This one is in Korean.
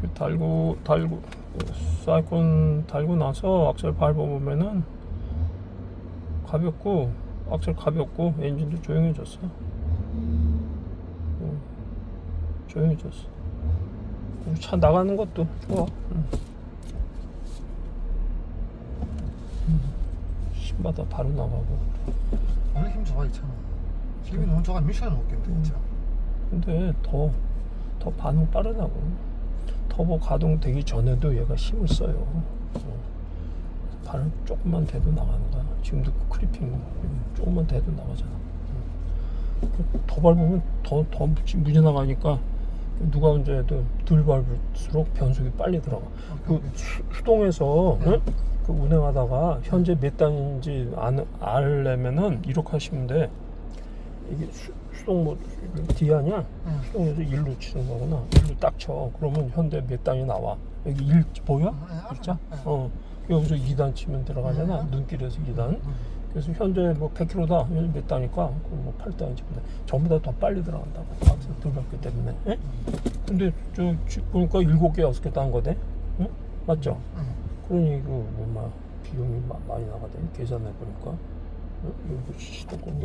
그 달고 달고 사이콘 달고 나서 악셀 밟아보면은 가볍고 악셀 가볍고 엔진도 조용해졌어. 어, 조용해졌어. 차 나가는 것도 좋아. 응. 음. 신바다 바로 나가고. 오늘 힘 좋아 이 차는 힘이 너무 좋아 미션 먹겠는데 진짜 근데 더, 더 반응 빠르다고. 터보 가동되기 전에도 얘가 힘을 써요. 어. 발을 조금만 대도 나가는 거야. 지금도 크리핑 조금만 대도 나가잖아. 어. 더 밟으면 더, 더 무지, 나가니까 누가 운전해도 덜 밟을수록 변속이 빨리 들어가. 그 수, 수동에서 응? 그 운행하다가 현재 몇 단인지 안, 알려면은 이렇게 하시면 돼. 이게 수, 뭐 D 아니야? 응. 수동에서 1로 치는 거구나. 1로 딱 쳐. 그러면 현대 몇 단이 나와. 여기 1 보여? 글자? 네. 어. 여기서 2단 치면 들어가잖아. 네. 눈길에서 2단. 응. 그래서 현재 뭐 100km다. 여기 몇 단이니까 그럼 뭐 8단 치면 돼. 전부 다 더 빨리 들어간다고. 박스 들어갔기 때문에. 예? 근데 저 지- 보니까 7개, 6개 딴 거대. 응? 맞죠? 응. 그러니 그 뭐마 비용이 마- 많이 나가대. 계산해 보니까. 어? 이거 시동 건